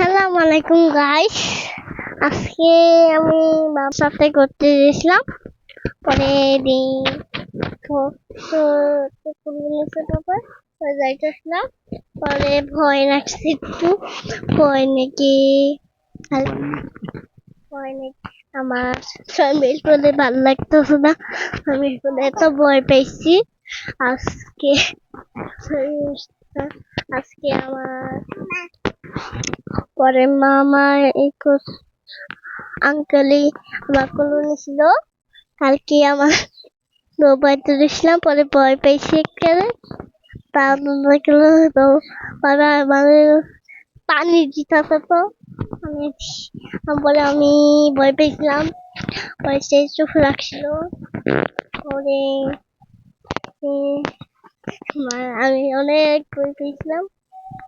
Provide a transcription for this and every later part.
আসসালামু আলাইকুম গাইস আজকে আমি সাথে ঘুরতে গেছিলাম। পরে দিন তারপর পরে যাইতেছিলাম পরে ভয় লাগছে একটু। ভয় নাকি? ভয় নাকি? আমার স্বামীর বলে ভালো লাগতেছে না। আমি এত ভয় পেয়েছি আজকে আজকে আমার পরে মামা আঙ্কেলই আমার কোলে নিছিল। কালকে আমার নৌবাইতে দিয়েছিলাম পরে ভয় পেয়েছি তারপরে মানে পানি দিতে তো। আমি বলে আমি ভয় পেয়েছিলাম। পরে সে চোখ রাখছিল। পরে আমি অনেক ভয় পেয়েছিলাম।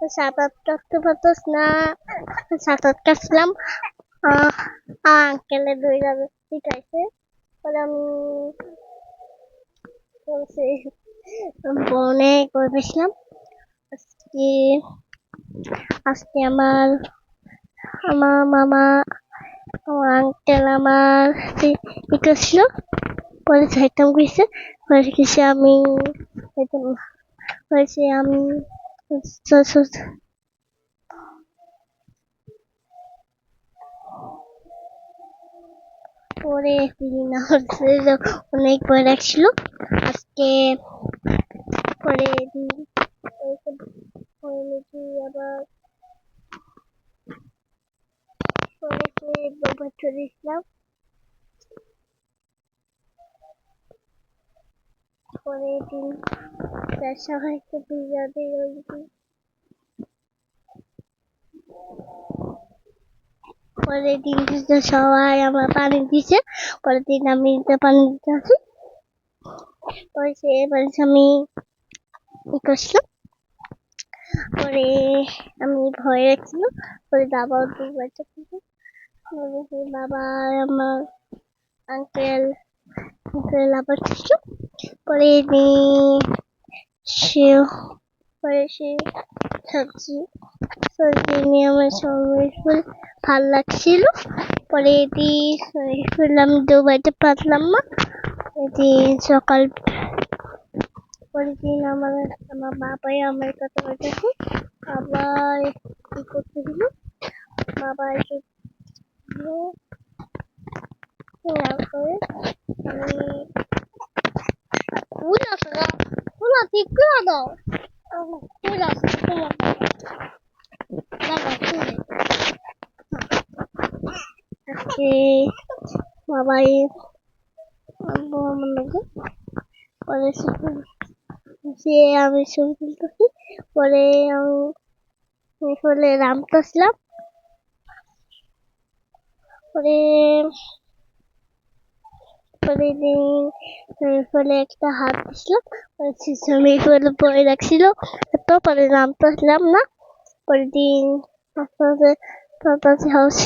সাঁতার কাটতে পারতাস না সাঁতার কাটছিলাম। আঙ্কেলে দুই যাবে শিখাইছে পরে আমি অনেক ভয় পেয়েছিলাম আজকে আজকে আমার আমার মামা, আমার আঙ্কেল আমার করছিল পরে যাইতাম গেছে পরে গেছে আমি হয়েছে আমি পরে বিভিন্ন অনেক ভয় লাগছিল। আজকে পরে আবার পরে চলে ইসলাম পরে দিন সবাইকে বিজাতে পরের দিন থেকে সবাই আমার পানি দিছে পরের দিন আমি পানি দিতে আসি। পরে সে বলছে আমি ই করছিলাম। পরে আমি ভয়ে রাখছিল পরে বাবা দু বাচ্চা বাবা আমার আঙ্কেল আঙ্কেল আবার ছিল পরে সে পরে সে সবজি সবজি নিয়ে আমার সবাই ভালো লাগছিল পরে এটি শুনলাম দুবাইতে পারলাম না এদিন সকাল পরের দিন আমার আমার বাবাই আমার কথা বলতেছে আবার কি করতেছিল বাবা এসে করে আমি ফুল আছে ফুল দাও তোমার আজকে বাবাই লাগে পরে সে আমি ছবি তুলতেছি পরে আমি ফলে নামতেছিলাম পরে পরে ফলে একটা হাত দিছিলাম আমি ফলে পরে রাখছিল তো পরে নামতেছিলাম না পরের দিন হাউস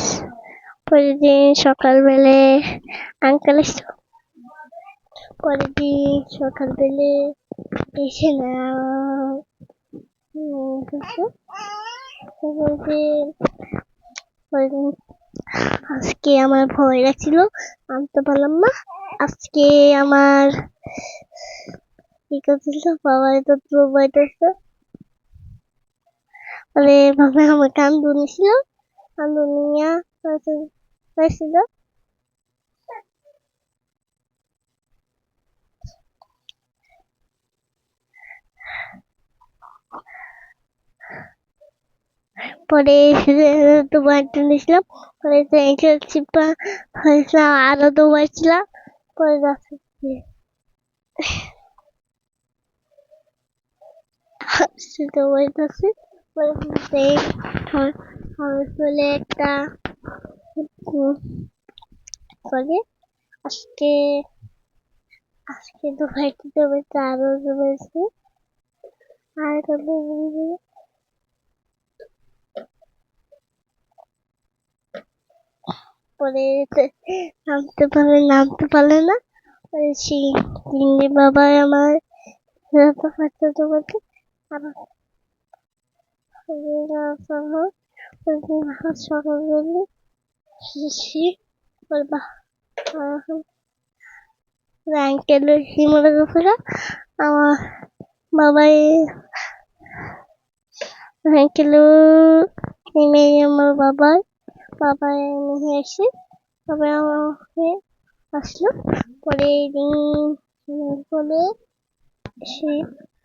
পরের দিন সকালবেলে আঙ্কেল এসছিল পরের দিন সকালবেলে এসে না আজকে আমার ভয় লাগছিল আনতে পারলাম না আজকে আমার বাবা তো বাইতেছে। মানে বাবা আমার কান্দুনি ছিল কান্দুনিয়া হয়েছিল পরে দুবার নিয়েছিলাম পরে চিপা হয়েছিলাম আরও দুবার ছিলাম পরে দুবার আছে পরে একটা পরে আজকে আজকে দুবাইতে দুবাইতে আরও দুবাইছে আর পরে নামতে পারে, নামতে পারলে না? পরে সেই চিংড়ি বাবা আমার করতে করতে আবার সকালবেলা আমার বাবাই নেমে আমার বাবাই। বাবাই নিয়ে এসে তবে আমাকে আসলো। পরে পরে সে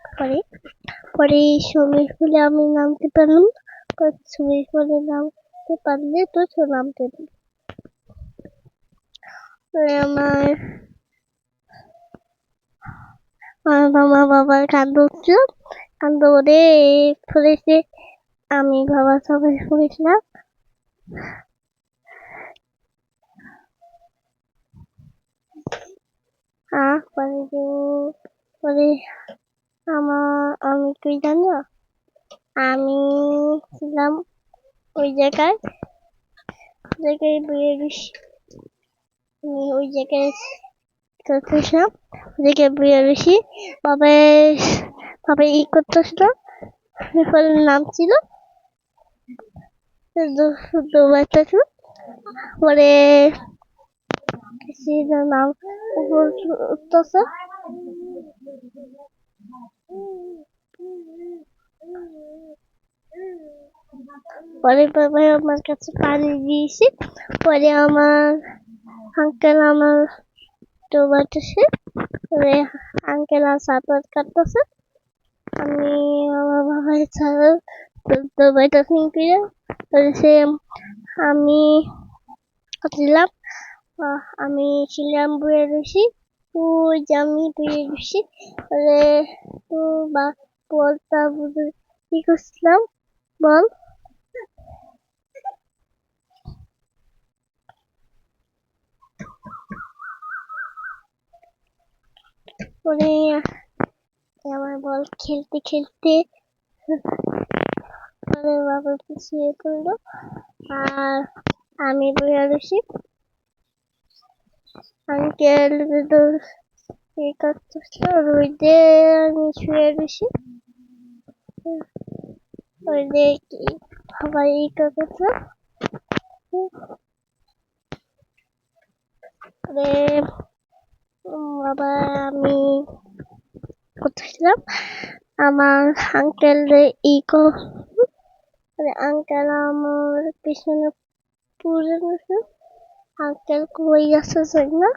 পরে পরে সুইমিং পুলে আমি নামতে পারলাম সুইমিং পুলে নামতে পারলে তো তো নামতে। আমার আমার বাবার কান্দ উঠছিল কান্দ ওরে পড়েছে আমি বাবা সবাই আহ পরে পরে আমার আমি তুই জানো? আমি ছিলাম ওই জায়গায় জায়গায় বিয়ে আমি ওই জায়গায় করতেছিলাম জায়গায় বিয়ে দিছি বাবা বাবা ই করতেছিল নাম ছিল পরে নাম উঠতেছে পরে বাবা আমার কাছে পানি দিয়েছে। পরে আমার আঙ্কেল আমার ডোবাইতেছে পরে আঙ্কেল আর সাঁতার কাটতেছে আমি আমার বাবার ছাড়া ডোবাইতেছি ফিরে পরে সে আমি ছিলাম আমি ছিলাম বুয়ে ওই যে আমি বয়ে রয়েছি পরে তো বা বলতা বুঝে কি করছিলাম? বল। আমার বল, খেলতে খেলতে। পরে বাবা পিছিয়ে পড়ল। আর আমি বয়ে রয়েছি আঙ্কেল তো এই করতেছিল রোদে আমি শুয়ে রয়েছি। ওই যে কি সবাই এই করতেছিল বাবা, আমি করতেছিলাম আমার আঙ্কেল ই আঙ্কেল আমার পিছনে পুরে আঙ্কেল কই গেছে না